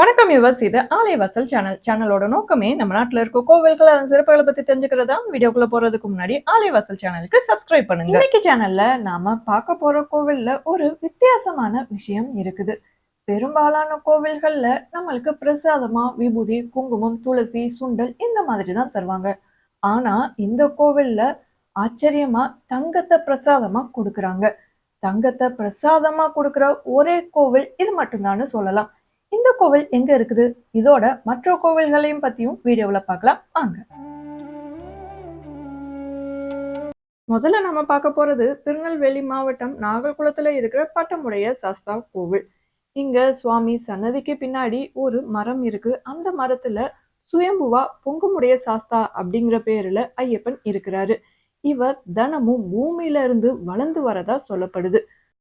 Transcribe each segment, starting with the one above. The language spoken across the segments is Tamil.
வணக்கம் யுவர்ஸ் இது ஆலைவாசல் சேனல் சேனலோட நோக்கமே நம்ம நாட்டுல இருக்க கோவில்கள் அதன் சிறப்புகளை பத்தி தெரிஞ்சுக்கிறதா வீடியோக்குள்ள போறதுக்கு முன்னாடி ஆலைவாசல் சேனலுக்கு சப்ஸ்கிரைப் பண்ணுங்க. இன்னைக்கு சேனல்ல நாம பார்க்க போற கோவில்ல ஒரு வித்தியாசமான விஷயம் இருக்குது. பெரும்பாலான கோவில்கள்ல நம்மளுக்கு பிரசாதமா விபூதி குங்குமம் துளசி சுண்டல் இந்த மாதிரி தான் தருவாங்க. ஆனா இந்த கோவில்ல ஆச்சரியமா தங்கத்தை பிரசாதமா கொடுக்கறாங்க. தங்கத்தை பிரசாதமா கொடுக்கிற ஒரே கோவில் இது மட்டும்தான்னு சொல்லலாம். கோவில் எங்க இருக்குது? இதோட மற்ற கோவில்களையும் பத்தியும் வீடியோவில் பார்க்கலாம். வாங்க. முதல்ல நம்ம பார்க்க போறது திருநெல்வேலி மாவட்டம் நாகர்குளத்துல இருக்கிற பட்டமுடைய சாஸ்தா கோவில். இங்க சுவாமி சன்னதிக்கு பின்னாடி ஒரு மரம் இருக்கு. அந்த மரத்துல சுயம்புவா பொங்குமுடைய சாஸ்தா அப்படிங்கிற பேர்ல ஐயப்பன் இருக்கிறாரு. இவர் தினமும் பூமியில இருந்து வளர்ந்து வரதா சொல்லப்படுது.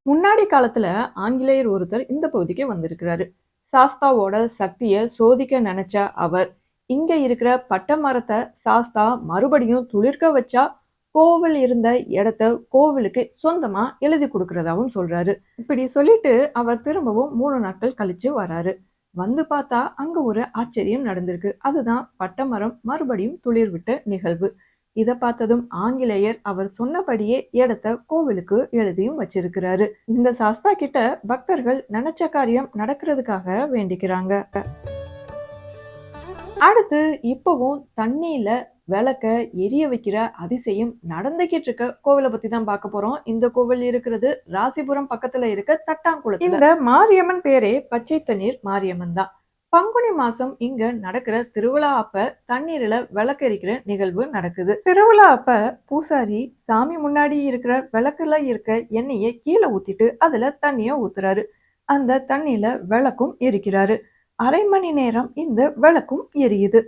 முன்னாடி காலத்துல ஆங்கிலேயர் ஒருத்தர் இந்த பகுதிக்கு வந்திருக்கிறாரு. சாஸ்தாவோட சக்தியை சோதிக்க நினைச்ச அவர் இங்க இருக்கிற பட்ட மரத்தை சாஸ்தா மறுபடியும் துளிர்க்க வச்சா கோவில் இருந்த இடத்த கோவிலுக்கு சொந்தமா எழுதி கொடுக்கறதாவும் சொல்றாரு. இப்படி சொல்லிட்டு அவர் திரும்பவும் மூணு நாட்கள் கழிச்சு வராரு. வந்து பார்த்தா அங்க ஒரு ஆச்சரியம் நடந்திருக்கு. அதுதான் பட்டமரம் மறுபடியும் துளிர் விட்ட நிகழ்வு. இதை பார்த்ததும் ஆங்கிலேயர் அவர் சொன்னபடியே இடத்த கோவிலுக்கு எழுதியும் வச்சிருக்கிறாரு. இந்த சாஸ்தா கிட்ட பக்தர்கள் நினைச்ச காரியம் நடக்கிறதுக்காக வேண்டிக்கிறாங்க. அடுத்து இப்பவும் தண்ணியில விளக்க எரிய வைக்கிற அதிசயம் நடந்துகிட்டு இருக்க கோவிலை பத்தி தான் பார்க்க போறோம். இந்த கோவில் இருக்கிறது ராசிபுரம் பக்கத்துல இருக்க தட்டாங்குளம் இந்த மாரியம்மன் பேரே பச்சை தண்ணீர் மாரியம்மன் தான். பங்குனி மாசம் இங்க நடக்கிற திருவிழா அப்ப தண்ணீர்ல விளக்கரிக்கிற நிகழ்வு நடக்குது. திருவிழா அப்ப பூசாரி சாமி முன்னாடி இருக்கிற விளக்குல இருக்க எண்ணெயை கீழே ஊத்திட்டு அதுல தண்ணிய ஊத்துறாரு. அந்த தண்ணியில விளக்கும் எரிக்கிறாரு. அரை மணி நேரம் இந்த விளக்கும் எரியுது.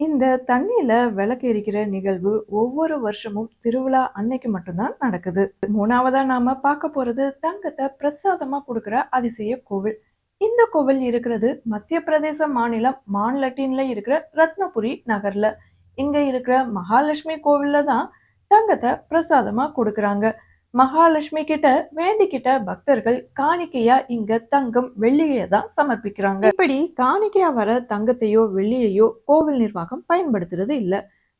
இந்த தண்ணியில விளக்கு எரிக்கிற நிகழ்வு ஒவ்வொரு வருஷமும் திருவிழா அன்னைக்கு மட்டும்தான் நடக்குது. மூணாவதா நாம பார்க்க போறது தங்கத்தை பிரசாதமா கொடுக்கிற அதிசய கோவில். இந்த கோவில் இருக்கிறது மத்திய பிரதேச மாநிலம் மான்லட்டின்ல இருக்கிற ரத்னபுரி நகர்ல. இங்க இருக்கிற மகாலட்சுமி கோவில்ல தான் தங்கத்தை பிரசாதமா கொடுக்கறாங்க. மகாலட்சுமி கிட்ட வேண்டிக்கிட்ட பக்தர்கள் காணிக்கையா இங்க தங்கம் வெள்ளியை தான் சமர்ப்பிக்கிறாங்க. இப்படி காணிக்கையா வர தங்கத்தையோ வெள்ளியையோ கோவில் நிர்வாகம் பயன்படுத்துறது இல்ல.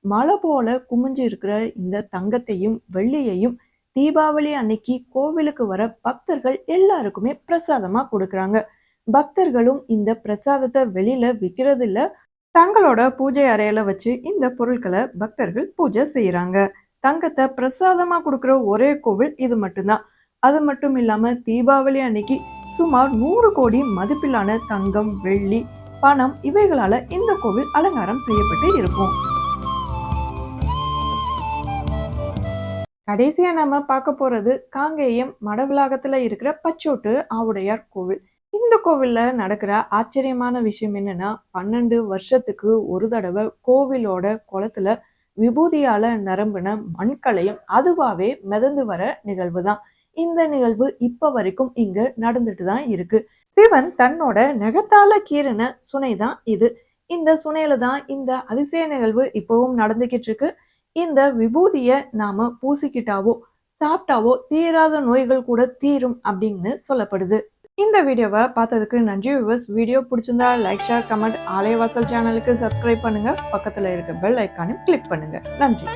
மழை போல குமிஞ்சு இருக்கிற இந்த தங்கத்தையும் வெள்ளியையும் தீபாவளி அன்னைக்கு கோவிலுக்கு வர பக்தர்கள் எல்லாருக்குமே பிரசாதமா கொடுக்கறாங்க. பக்தர்களும் இந்த பிரசாதத்தை வெளியில விற்கிறது இல்ல தங்களோட பூஜை அறையில வச்சு இந்த பொருட்களை பக்தர்கள் பூஜை செய்யறாங்க தங்கத்தை பிரசாதமா கொடுக்கிற ஒரே கோவில் இது மட்டும்தான். அது மட்டும் இல்லாம தீபாவளி அன்னைக்கு சுமார் நூறு கோடி மதிப்பிலான தங்கம் வெள்ளி பணம் இவைகளால இந்த கோவில் அலங்காரம் செய்யப்பட்டு இருக்கும். கடைசியா நாம பார்க்க போறது காங்கேயம் மடவிலாகத்துல இருக்கிற பச்சோட்டு ஆவுடையார் கோவில். இந்த கோவில்ல நடக்கிற ஆச்சரியமான விஷயம் என்னன்னா பன்னெண்டு வருஷத்துக்கு ஒரு தடவை கோவிலோட குளத்துல விபூதியால நரம்பின மண்களையும் அதுவாவே மிதந்து வர நிகழ்வு தான். இந்த நிகழ்வு இப்ப வரைக்கும் இங்க நடந்துட்டு தான் இருக்கு. சிவன் தன்னோட நெகத்தால கீறின சுனை தான் இது. இந்த சுனையில தான் இந்த அதிசய நிகழ்வு இப்பவும் நடந்துகிட்டு இருக்கு. இந்த விபூதிய நாம பூசிக்கிட்டாவோ சாப்பிட்டாவோ தீராத நோய்கள் கூட தீரும் அப்படின்னு சொல்லப்படுது. இந்த வீடியோவை பார்த்ததுக்கு நன்றி வியூவர்ஸ் வீடியோ பிடிச்சிருந்தா லைக் ஷேர் கமெண்ட் ஆலயவாசல் சேனலுக்கு சப்ஸ்கிரைப் பண்ணுங்க. பக்கத்துல இருக்க பெல் ஐக்கானையும் கிளிக் பண்ணுங்க. நன்றி.